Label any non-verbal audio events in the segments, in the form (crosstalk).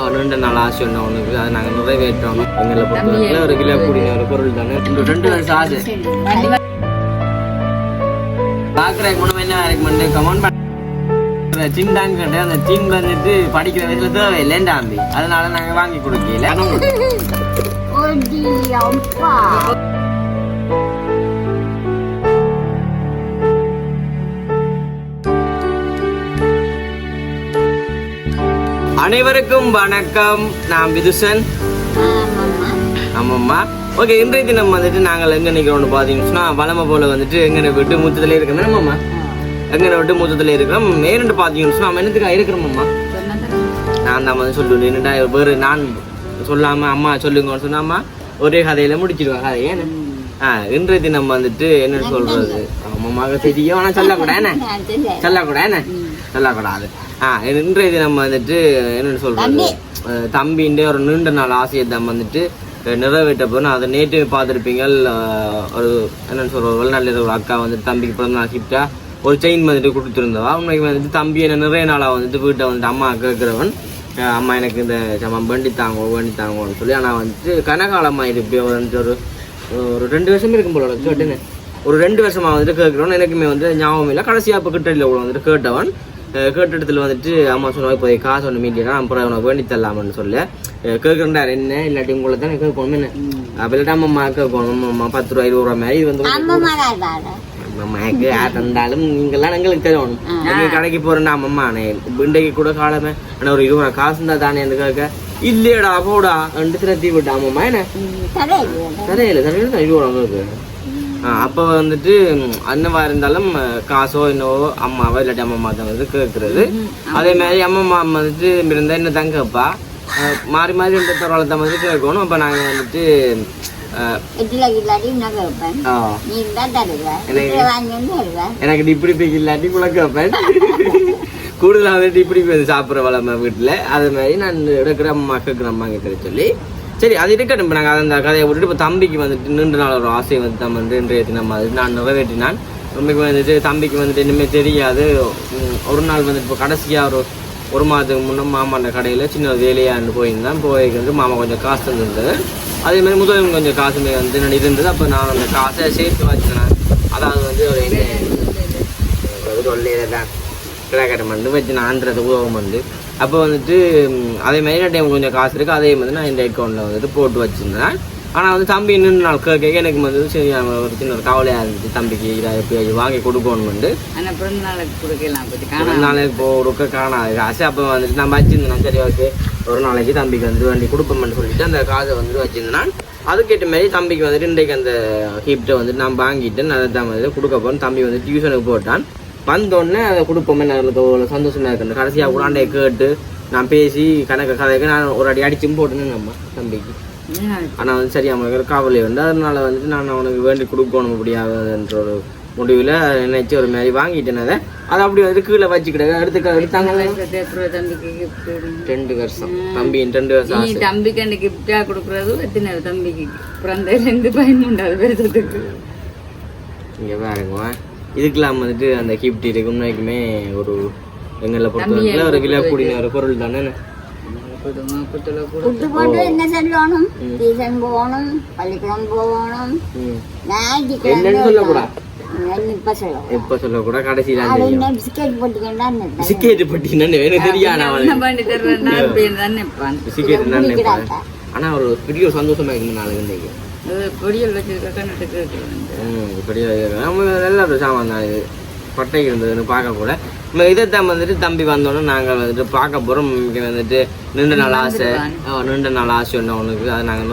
ஒரு ரெண்டு நாள் ஆசை ஒன்று உனக்கு அதை நாங்கள் நிறைவேற்றணும். எங்களை பொறுத்தவரைக்கும் ஒரு கிலோ கூடிய ஒரு பொருள் தானே? இந்த ரெண்டு வருஷம் ஆசை. பார்க்குற குணம் என்ன ரெக்கமெண்ட் கமெண்ட் பண்ண சின்டாங்க கண்டு அந்த சின் வந்துட்டு படிக்கிற வயசுல தேவையில்லைன்னு ஆம்பி அதனால நாங்கள் வாங்கி கொடுக்கல. (laughs) அனைவருக்கும் வணக்கம். நான் விதுசன். ஆமாம்மா. ஓகே இன்றைய தினம் வந்துட்டு நாங்கள் எங்கே நிற்கிறோம்னு பார்த்தீங்கன்னா வளமை போல வந்துட்டு எங்கே விட்டு மூத்தத்தில் இருக்கிறோம். ஆமாம்மா எங்கே விட்டு மூத்தத்தில் இருக்கிறோம். மேரண்டு பார்த்தீங்கன்னா நம்ம என்னத்துக்காக இருக்கிறோம்மா நான் தான் வந்து சொல்லுவேன் என்னடா வேறு நான் சொல்லாம அம்மா சொல்லுங்கன்னு சொன்னாமா ஒரே கதையில முடிச்சிடுவேன் கதை ஏன்னு? ஆ இன்றைய தினம் வந்துட்டு என்ன சொல்றது? அம்மாமாக தெரியும் ஆனால் சொல்லக்கூடாது தெரியல சொல்லக்கூடாது சொல்லக்கூடாது. ஆ இன்றைய தினம் வந்துட்டு என்னன்னு சொல்றது? அஹ் தம்பின்ற ஒரு நீண்ட நாள் ஆசையை தான் வந்துட்டு நிறைவேற்ற போறோம் அதை நேற்று பார்த்துருப்பீங்க ஒரு என்னன்னு சொல்ற வெளிநாட்டில் ஒரு அக்கா வந்துட்டு தம்பிக்கு பிறந்த நாள் ஒரு செயின் வந்துட்டு கொடுத்துருந்தவா? உண்மைக்கு வந்துட்டு தம்பி என்ன நிறைய நாளாக வந்துட்டு வீட்டை வந்துட்டு அம்மா கேட்குறவன். அம்மா எனக்கு இந்த சமம் வண்டி தாங்கோ வண்டி தாங்கோன்னு சொல்லி ஆனால் வந்துட்டு கனகாலமாக இது இப்படி வந்துட்டு ஒரு ஒரு ரெண்டு வருஷம் இருக்கும் போல கேட்டுன்னு ஒரு ரெண்டு வருஷமா வந்துட்டு கேட்குறோன்னு எனக்குமே வந்து ஞாபகம் இல்லை. கடைசியாக இப்போ கிட்டடியில் கூட வந்துட்டு கேட்டவன். கேட்ட இடத்துல வந்துட்டு அம்மா சொன்னா இப்போ காசு ஒன்று மீட்டினா அப்புறம் உனக்கு வேண்டி தரலாமன்னு சொல்லி. கேட்குறேன்டா என்ன? இல்லாட்டி உங்களை தானே கேட்கணும் என்ன? அப்போ இல்லாட்டி அம்மா கேட்கணும். அம்மா பத்து ரூபா இருபது ரூபா மாதிரி இது வந்து அம்மாக்கு யார் தந்தாலும் நீங்களாம் எங்களுக்கு தரணும். எங்க கடைக்கு போறேன்டா அம்மா இன்றைக்கு கூட காலமே. ஆனால் ஒரு இருபது ரூபா காசு இருந்தா தானே என்று கேட்க இல்லையடா போடா. ரெண்டு திரத்தி விட்டா அம்மா என்ன? தரையில தரையில தான் இருபது ரூபா இருக்கு அப்போ வந்துட்டு அண்ணவா இருந்தாலும் காசோ என்னவோ அம்மாவோ இல்லாட்டி அம்மா தான் வந்து கேட்கறது. அதே மாதிரி அம்மா வந்துட்டு இருந்தா என்ன தான் கேட்பா? அஹ், மாறி மாறி ரெண்டு தரவாளை தான் வந்து கேட்கணும். அப்போ நாங்கள் வந்துட்டு எனக்கு- இப்படி போய் இல்லாட்டி கூட கேட்பேன். கூடுதலாக இப்படி சாப்பிட்ற வளமை வீட்டில். அது மாதிரி நான் எடுக்கிற அம்மா கேட்குற அம்மா கிட்ட சொல்லி சரி அது இருக்கட்டும். இப்போ நாங்கள் அந்த கதையை விட்டுட்டு இப்போ தம்பிக்கு வந்துட்டு நீண்ட நாள் ஒரு ஆசை வந்து தான் வந்து இன்றைய தினம் அது நான் நிறைவேற்றினான். தம்பிக்கு வந்துட்டு தம்பிக்கு வந்துட்டு இனிமேல் தெரியாது. ஒரு நாள் வந்துட்டு இப்போ கடைசியாக ஒரு ஒரு மாதத்துக்கு முன்னே மாமா அந்த கடையில் சின்ன ஒரு வேலையாண்டு போயிருந்தேன். போய் வந்து மாமா கொஞ்சம் காசு தந்துருந்தது. அதேமாதிரி முதலும் கொஞ்சம் காசுமே வந்து நான் இருந்தது. அப்போ நான் அந்த காசை சேர்த்து வச்சுனேன் அதாவது வந்து ஒரு என்ன ஒரு தொல்லையில தான் வச்சு நான்றது உதவும் வந்து அப்போ வந்துட்டு அதே மாதிரி டைம் கொஞ்சம் காசு இருக்குது அதே மாதிரி நான் இந்த அக்கௌண்ட்டில் வந்துட்டு போட்டு வச்சுருந்தேன். ஆனால் வந்து தம்பி இன்னும் நாள் கேட்க எனக்கு வந்து சரி ஒரு சின்ன ஒரு கவலையாக இருந்துச்சு. தம்பிக்கு இதை எப்படி வாங்கி கொடுக்கணும் வந்து ஆனால் பிறந்த நாளுக்கு கொடுக்கலாம் ஒரு நாளைக்கு இப்போ ஒரு காணாது. காசு அப்போ வந்துட்டு நான் வச்சிருந்தேன். சரி ஓகே. ஒரு நாளைக்கு தம்பிக்கு வந்து வண்டி கொடுப்போம்னு சொல்லிட்டு அந்த காசை வந்துட்டு வச்சிருந்தேன். அதுக்கேற்ற மாதிரி தம்பிக்கு வந்துட்டு இன்றைக்கு அந்த கிஃப்ட்டை வந்துட்டு நான் வாங்கிட்டு அதை தான் வந்து கொடுக்க போகிறேன் தம்பி வந்து டியூஷனுக்கு போட்டான். வந்தோடனே அதை கொடுப்போமே. எனக்கு ஒரு சந்தோஷமா இருக்கணும் கடைசியாக கூட அண்டைய கேட்டு நான் பேசி கணக்கு கதைக்கு நான் ஒரு அடி அடிச்சும் போட்டேன்னு நம்ம தம்பிக்கு. ஆனால் வந்து சரி அவனுக்கு கவலை வந்து அதனால வந்துட்டு நான் அவனுக்கு வேண்டி கொடுக்கணும் முடியாதுன்ற ஒரு முடிவில் நினைச்சு ஒரு மாதிரி வாங்கிட்டேன் அதை. அதை அப்படி வந்து கீழே வச்சுக்கிட்டு gift கொடுங்க. ரெண்டு வருஷம். தம்பி ரெண்டு வருஷம் தம்பிக்கு அந்த கிஃப்டா கொடுக்கறது எத்தனை தம்பிக்கு? பிறந்ததுலேருந்து பயமுண்டாது பெருசத்துக்கு இங்கே பாருங்க. இதுக்கெல்லாம் வந்துட்டு அந்த கிஃப்ட் இருக்கு உண்மைக்குமே ஒரு எங்களை பொறுத்தவரைக்கும் ஒரு விலை கூடின ஒரு பொருள் தானே? புட்டு போட்டு என்ன சொல்லணும்? டியூஷன் போகணும் பள்ளிக்கூடம் போகணும். என்னன்னு சொல்லக்கூடாது கடைசியில் பிஸ்கெட் பட்டினு எனக்கு தெரியாது ஆனா ஒரு பெரிய ஒரு சந்தோஷமா இருக்கு நாளைக்கு இன்னைக்கு பொடியல் வச்சிருக்க நம்ம நல்ல சாமான் தான் இது. பட்டை இருந்ததுன்னு பார்க்க கூட. நம்ம இதைத்தான் வந்துட்டு தம்பி வந்தோடனே நாங்கள் வந்துட்டு பார்க்க போகிறோம் இங்கே வந்துட்டு நீண்ட நாள் ஆசை. நீண்ட நாள் ஆசை ஒன்று உனக்கு அதை நாங்கள்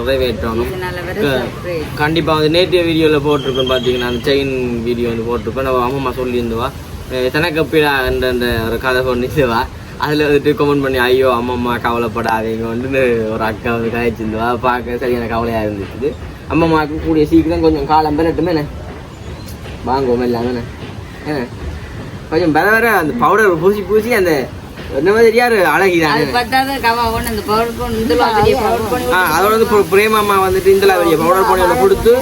surprise. கண்டிப்பாக வந்து நேற்றைய வீடியோவில் போட்டிருக்கோம் பார்த்தீங்கன்னா அந்த செயின் வீடியோ வந்து போட்டிருக்கோம். நம்ம அம்மா சொல்லியிருந்துவா தனக்கு என்ற அந்த ஒரு கதை சொன்னிச்சுவா அதில் வந்துட்டு கமெண்ட் பண்ணி ஐயோ அம்மம்மா கவலைப்படாதீங்க. வந்து ஒரு அக்கா வந்து கழிச்சிருந்துவா பார்க்க சரியான கவலையாக இருந்துச்சு. அம்மம்மாவுக்கு கூடிய சீக்கிரம் கொஞ்சம் காலம் பெறட்டுமே என்ன வாங்குவோம் என்ன என்ன கொஞ்சம் வர வர அந்த பவுடர் பூசி பூசி அந்த என்ன மாதிரி யாரு அழகிதானே அதோட வந்து பிரேமாமா வந்துட்டு இந்த பெரிய பவுடர் ஒன்று கொடுத்து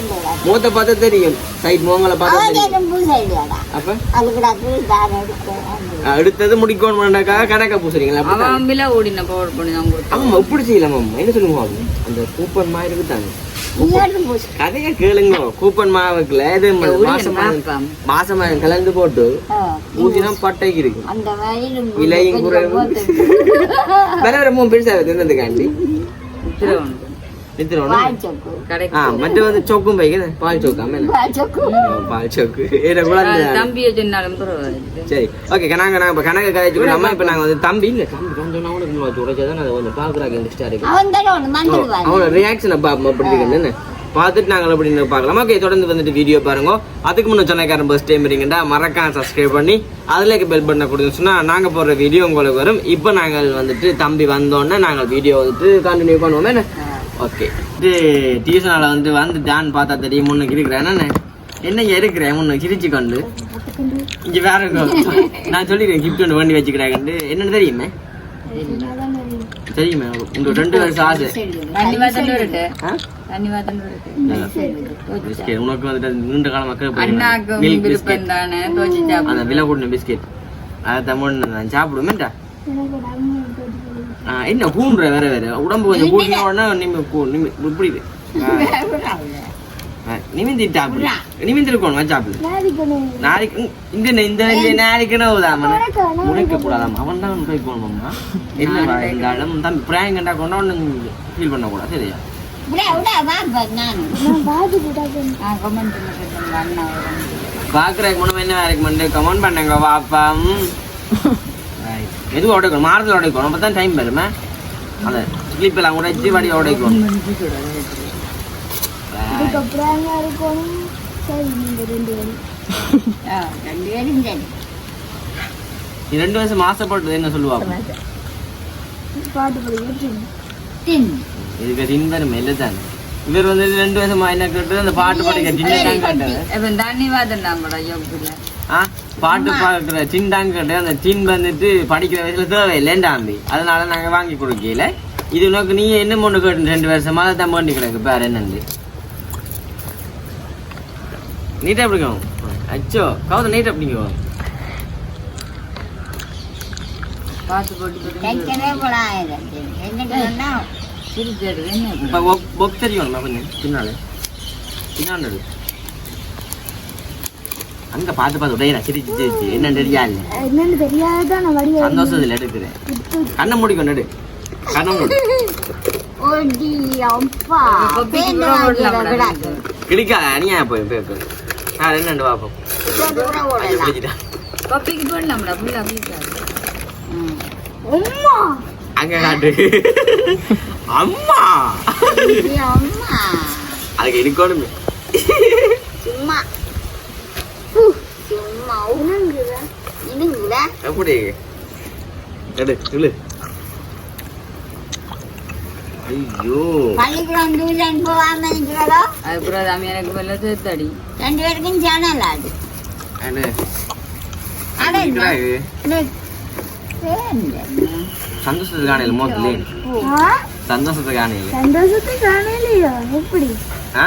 மூத்த பார்த்தா தெரியும் சைட் மோங்களை பார்த்தா அப்போ ஆ, எடுத்தது முடிக்கணும்னாக்கா கணக்கா பூசுறீங்களா ஓடின பவர் பண்ணி ஆமா எப்படி செய்யலாம் என்ன சொல்லுங்க அந்த கூப்பன் மாதிரி இருக்குதாங்க கதையா கேளுங்க. கூப்பன் மாவுக்குல இது மாசமா. மாசமா கலந்து போட்டு ஊதினா பட்டைக்கு இருக்கு. இலையும் குறைவு. வேற மூணு பெருசா இருந்ததுக்காண்டி மற்ற வந்து சொக்கும் பைக்கு பால் பாய்ச்சோக்கு (laughs) பால் சொக்கு. தம்பியை சொன்னாலும் சரி ஓகே கணக்கு நாங்கள் இப்போ கணக்கு கதைச்சு நம்ம இப்போ நாங்கள் வந்து தம்பி. இல்லை தம்பி கொஞ்சம் அவனுக்கு உடைச்சதான் அதை கொஞ்சம் பார்க்குறாங்க இருக்கு அவனோட ரியாக்ஷனை பார்ப்போம் அப்படி பார்த்துட்டு நாங்கள் அப்படின்னு பார்க்கலாம். ஓகே தொடர்ந்து வந்துட்டு வீடியோ பாருங்க. அதுக்கு முன்னே சொன்னக்காரன் பஸ் டைம் இருங்கண்டா மறக்காம சப்ஸ்கிரைப் பண்ணி அதில் பெல் பட்டனை கொடுத்து சொன்னால் நாங்கள் போடுற வீடியோ உங்களுக்கு வரும். இப்போ நாங்கள் வந்துட்டு தம்பி வந்தோடனே நாங்கள் வீடியோ வந்துட்டு கண்டினியூ பண்ணுவோமே. என்ன? ஓகே. இது டியூஷனால் வந்து வந்துட்டான்னு பார்த்தா தெரியும் முன்னுக்கு இருக்கிறேன் என்ன என்ன இருக்கிறேன் முன்னுக்கு சிரிச்சு கொண்டு இங்க வேற? நான் சொல்லிக்கிறேன் கிஃப்ட் ஒன்று வேண்டி வச்சுக்கிறாங்கன்னு என்னன்னு தெரியுமே? தெரியுமே உங்க ரெண்டு வருஷம் ஆசை. பிஸ்கெட். உனக்கு வந்துட்டு நீண்ட கால மக்கள் மில்க் பிஸ்கெட் தானே அந்த விலை கூடின பிஸ்கெட் அதை தமிழ் நான் சாப்பிடுவேன்டா என்ன கூண்டுற வேற வேற. உடம்பு கொஞ்சம் கூட்டின உடனே நிம்மி கூ- நிம்மி இப்படி இது. ஆ, நிமிந்தி சாப்பிடு நிமிந்து இருக்கணும் சாப்பிடு நாளைக்கு ம், இந்த இந்த இந்த நாளைக்கு நோதாம முனைக்க கூடாதாம் அவன் தான் போய் போகணுமா என்ன இருந்தாலும் பிராயம் கண்டா கொண்டா ஒன்று ஃபீல் பண்ணக்கூடாது சரியா? பாக்குறதுக்கு முன்னாடி என்ன வேலைக்கு முன்னாடி கமெண்ட் பண்ணுங்க வாப்பா. எதுவும் உடைக்கணும் மாரத்தில் உடைக்கணும் அப்போ தான் டைம் வருமே. அந்த கிளிப் எல்லாம் உடைச்சு வடி உடைக்கணும் ஆ, ரெண்டு வருஷம் மாசப்பட்டது என்ன சொல்லுவாங்க? தின். இதுக்கு தின். வரும் இவர் வந்து ரெண்டு வருஷமா என்ன கேட்டு அந்த பாட்டு இப்ப தண்ணி வாத்தன் நம்மட யோகில ஆ? பாட்டு பாக்குற சின்டாங்க கேட்டு அந்த சின் வந்துட்டு படிக்கிற வயசுல தேவையில்லைண்டாம்பி அதனால நாங்க வாங்கி கொடுக்கல. இது உனக்கு நீ என்ன ஒண்ணு கேட்டு ரெண்டு வருஷமா அதை தான் பண்ணி கிடக்கு பேர் என்னன்னு. நீட்டா பிடிக்கும் அச்சோ கவுத நீட்டா பிடிக்கும் இப்போ பொக் தெரியும் கொஞ்சம் பின்னால. பின்னாண்டு அங்க பார்த்து பார்த்து உடையிற சிரிச்சு சிரிச்சு என்னன்னு தெரியாது என்னன்னு தெரியாதான் நான் வடி சந்தோஷத்துல எடுக்கிறேன். கண்ணை மூடிக்கொண்டு எடு கண்ணை மூடி. ஓடி அப்பா கிடிக்காத அணியா போய் போய் போய். ஓடலாம். பிடிச்சிட்டான். கொப்பிக்கு போடலாம்டா புள்ள அம்மா. அங்க காட்டு. அம்மா. இது அம்மா. அதுக்கு இருக்கணுமே சும்மா ஹூ, சும்மா உணங்குற இணுங்குற எப்படி? எடு சொல்லு ஐயோ. பள்ளிக்கூடம் டியூஷன் போகாம இருக்கிறதோ? அதுக்கப்புறம் அது எனக்கு மேல சேர்த்தடி. ரெண்டு பேருக்கும் சேனல் அது. சந்தோஷத்துக்கு காணையில மோக்கலே சந்தோஷத்துக்கு காணையில. சந்தோஷத்தை காணலையோ எப்படி? ஆ?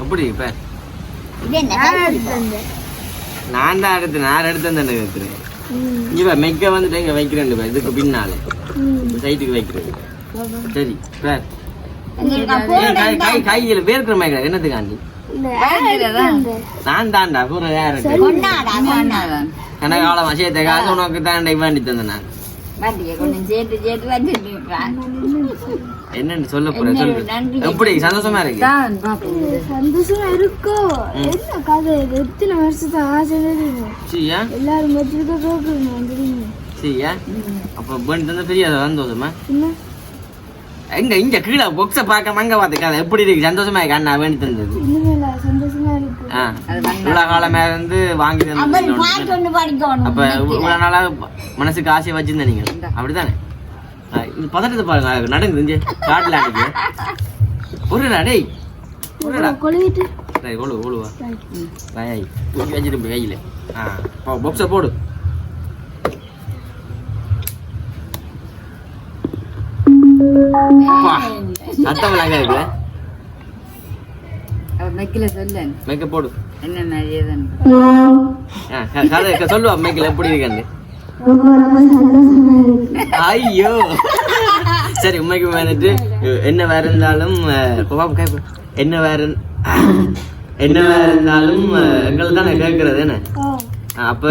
எப்படி இப்ப? இது என்ன கைப்பிடி? நான் தான் எடுத்து நான் எடுத்து வந்து வைக்கிறேன்? இங்க மெக்க வந்துட்டு இங்க வைக்கிறேன் இதுக்கு பின்னால. சைட்டுக்கு வைக்கிறது சரி கை கையில பேர்க்கிற மாதிரி என்னத்துக்காண்டி நான் தான்டா பூரா யாரு கொண்டாடா கனகாலம் விஷயத்தை காசு உனக்கு தாண்டை வேண்டி தந்தேன் நான். என்னன்னு சொல்ல போறேன் சொல்லு. எப்படி? சந்தோஷமா இருக்கு? சந்தோஷமா இருக்கோ? என்ன கதை இது? எத்தனை வருஷத்து ஆசை சரியா எல்லாரும் கேட்கணும் சரியா அப்ப வேண்டி தந்த பெரிய சந்தோஷமா எங்க இங்க கீழே பொக்ஸ பார்க்க மங்க பார்த்துக்காத எப்படி இருக்கு? சந்தோஷமா இருக்கு? அண்ணா வேண்டி தந்தது. இவ்வளவு காலமே இருந்து வாங்கி தந்தது அப்ப இவ்வளவு நாளா மனசுக்கு ஆசையை வச்சிருந்த நீங்க. அப்படித்தானே? இது பதட்டத்தை பாருங்க. நடங்குது இங்க. காட்டுல அன்னைக்கு ஒருடா டேய். ஒருடா. கொழுவிட்டு. டேய் கொழு கொழுவா. ராய் தூக்கி வச்சிட்டு போய் கையில. ஆ பாக்ஸ போடு. சத்தம் இல்லாம இருக்குல்ல மெக்கில சொல்ல. மேக்கப் போடு. என்ன மாதிரியே தான் ஆ, க- இருக்கேன்னு ஐயோ. சரி உண்மைக்கு வந்துட்டு என்ன வேற இருந்தாலும். என்ன வேற என்ன வேற இருந்தாலும் எங்களை தானே கேட்கறது என்ன? அப்ப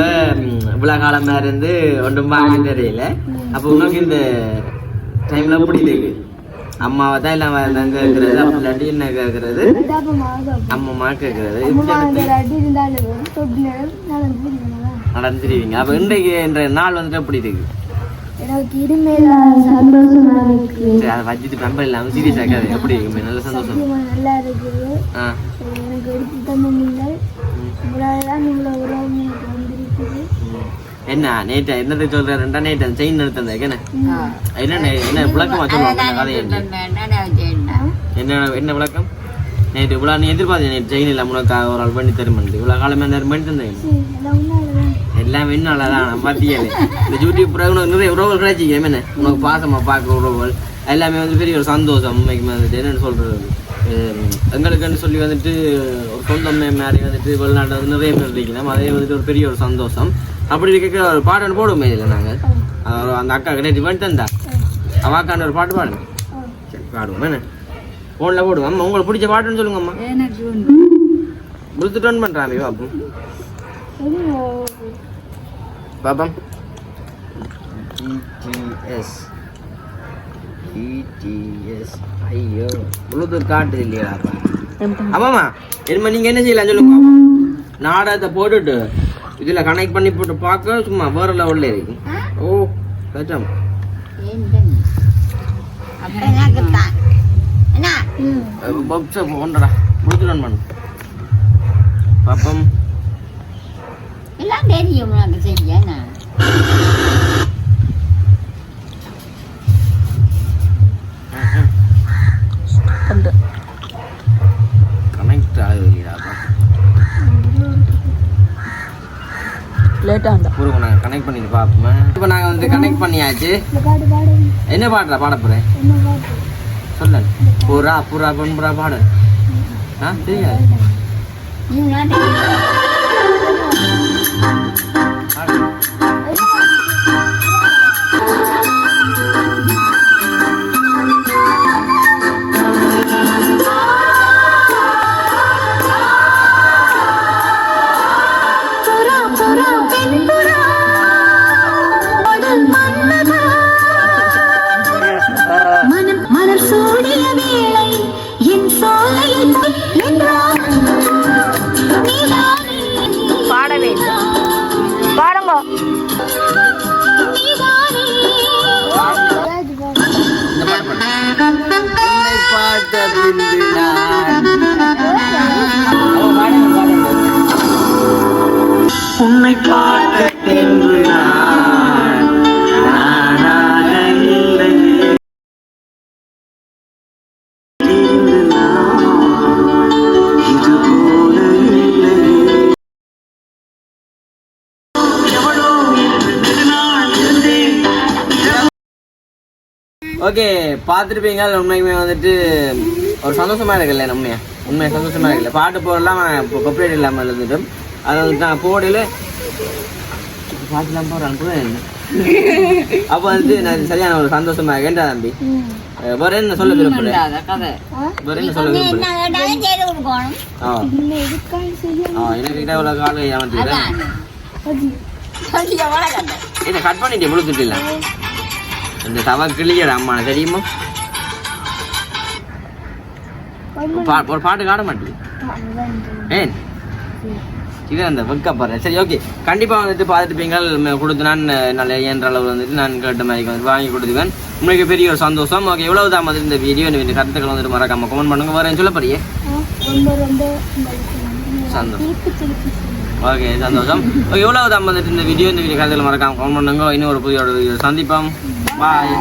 இவ்வளவு காலமா இருந்து ஒன்றும் வாங்க தெரியல. அப்ப உனக்கு இந்த டைம்ல இருக்கு அம்மாவை தான் எல்லாம் வேற கேட்கறது அப்படி இல்லாட்டி என்ன கேட்கறது? அம்மா கேட்கறது. நடந்துருவீங்க. அப்ப இன்றைக்கு இன்றைய நாள் வந்துட்டு எப்படி இருக்கு? எனக்கு இனிமேல சந்தோஷமா இருக்கு. சரி, அதை வச்சுட்டு நம்ப இல்லாம சீரியஸ் ஆகாது எப்படி இருக்கு? நல்ல சந்தோஷம். நல்லா இருக்குது. ஆ. எனக்கு எடுத்து தந்த நீங்கள் உங்களாலதான் உங்களை உறவு எனக்கு வந்திருக்குது. ம். என்ன நேற்று செயின் எடுத்தேன் என்ன? என்ன என்ன விளக்கமா சொல்லுவாங்க அந்த என்ன என்ன விளக்கம்? நேற்று இவ்வளோ நீ எதிர்பார்த்தேன் நேற்று செயின் இல்லாம உனக்கு ஒரு ஆள் பண்ணி தருமண்டு இவ்வளோ காலமே நேரம் பண்ணி தந்தேன் எல்லாம் இன்னும் தான் பார்த்தியலே இந்த யூடியூப் பிறகு உனக்கு நிறைய உறவுகள் கிடைச்சிக்க என்ன? உனக்கு பாசமா பார்க்க உறவுகள் எல்லாமே வந்து பெரிய ஒரு சந்தோஷம் உண்மைக்கு வந்துட்டு. என்னன்னு சொல்றது? ஹம், எங்களுக்குன்னு சொல்லி வந்துட்டு ஒரு சொந்தம் மாதிரி வந்துட்டு வெளிநாட்டில் வந்து நிறைய பேர் இருக்கணும் அதே வந்துட்டு ஒரு பெரிய ஒரு சந்தோஷம். அப்படி இருக்க ஒரு ஒன்று போடுவோமே இதில் நாங்கள் அந்த அக்கா நேற்று பண்ணி தந்தா அவ அக்காண்ட ஒரு பாட்டு பாடுங்க. சரி பாடுவோம் என்ன? ஃபோனில் போடுவோம். அம்மா உங்களுக்கு பிடிச்ச பாட்டுன்னு சொல்லுங்க அம்மா. எனக்கு ஒன்று ப்ளூடூத் ஆன் பண்ணுறாங்க பாப்போம் பாப்பம் டிடிஎஸ் டிடிஎஸ் ஐயோ. ப்ளூடூத் காட்டுது இல்லையாப்பா ஆமாம்மா இனிமே நீங்கள் என்ன செய்யலாம் சொல்லுங்க நாடகத்தை போட்டுட்டு இதில் கனெக்ட் பண்ணி போட்டு பார்க்க சும்மா வேற லெவலில் இருக்கு. ஓ கஷ்டம். பப்ஸை ஆன் பண்ணு. பாப்பம். எல்லாம் தெரியும் உனக்கு செய்ய நான் லேட்டாக பூர்வ நாங்கள் கனெக்ட் பண்ணிட்டு பார்ப்போமே இப்போ நாங்கள் வந்து கனெக்ட் பண்ணியாச்சு என்ன பாடுறா பாட போகிறேன் சொல்ல புறா புறா பொன்புறா பாடு ஆ தெரியாது Thank you. ஓகே பார்த்துருப்பீங்க உண்மைக்குமே வந்துட்டு ஒரு சந்தோஷமா இருக்குல்ல உண்மையா உண்மையா சந்தோஷமா இருக்குல்ல? பாட்டு போடலாம் இப்போ கொப்பரேட் இல்லாமல் இருந்துட்டும் அதை வந்து நான் போடல. பாட்டுலாம் போடுறான் என்ன? அப்போ வந்துட்டு நான் சரியான ஒரு சந்தோஷமா இருக்கேன்டா தம்பி. வேற என்ன சொல்ல விரும்புறேன் கதை. வேற என்ன சொல்ல என்ன விரும்புறேன் எனக்கு காலம் ஏமாத்திக்கிறேன். சொல்லிக்க வளர்க்கணும் இதை கட் பண்ணிட்டேன் முழுத்துட்டில்ல இந்த தவா கிளியடா அம்மா தெரியுமா? ஒரு பாட்டு காட மாட்டேங்குது. ஏன்? இது அந்த வெக்கப்படுறேன் சரி ஓகே கண்டிப்பாக வந்துட்டு பார்த்துட்டு கொடுத்து நான் நல்ல இயன்ற அளவு வந்துட்டு நான் கேட்ட மாதிரி வந்து வாங்கி கொடுத்துவேன் உங்களுக்கு பெரிய ஒரு சந்தோஷம். ஓகே எவ்வளவு தான் வந்து இந்த வீடியோ இந்த கருத்துக்கள் வந்துட்டு மறக்காம கமெண்ட் பண்ணுங்க. வேறு சொல்ல போறியே ரொம்ப ரொம்ப உங்களுக்கு நன்றி. சந்தோஷம். ஓகே சந்தோஷம். ஓகே தான் வந்துட்டு இந்த வீடியோ இந்த வீடியோ கருத்துக்கள் மறக்காம கமெண்ட் பண்ணுங்க. இன்னும் ஒரு புதிய சந்திப்போம். பாய்